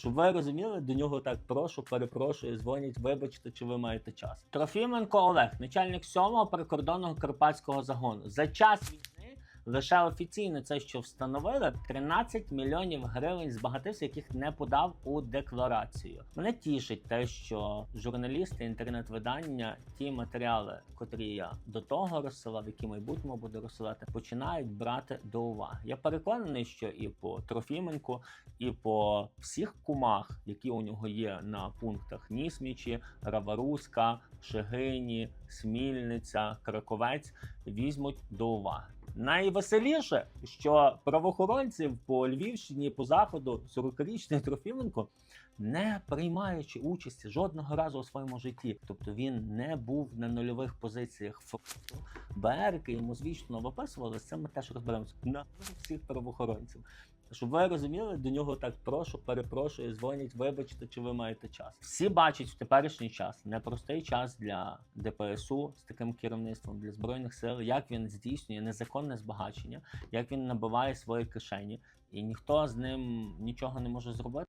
Щоб ви розуміли, до нього так прошу, перепрошую, дзвонять, вибачте, чи ви маєте час. Трофіменко Олег, начальник 7-го прикордонного карпатського загону. За час війни лише офіційно це, що встановили, 13 мільйонів гривень збагатився, яких не подав у декларацію. Мене тішить те, що журналісти, інтернет-видання, ті матеріали, котрі я до того розсилав, які в майбутньому буду розсилати, починають брати до уваги. Я переконаний, що і по Трофіменку, і по всіх кумах, які у нього є на пунктах Нісмічі, Раваруська, Шегині, Смільниця, Краковець, візьмуть до уваги. Найвеселіше, що правоохоронців по Львівщині, по заходу, 40-річний Трофіменко, не приймаючи участі жодного разу у своєму житті, тобто він не був на нульових позиціях фронту. БРки йому звічно виписували, з цим ми теж розберемося на всіх правоохоронців. Щоб ви розуміли, до нього так прошу, перепрошую, дзвонять, вибачте, чи ви маєте час. Всі бачать в теперішній час непростий час для ДПСУ з таким керівництвом для збройних сил, як він здійснює незаконне збагачення, як він набиває свої кишені, і ніхто з ним нічого не може зробити.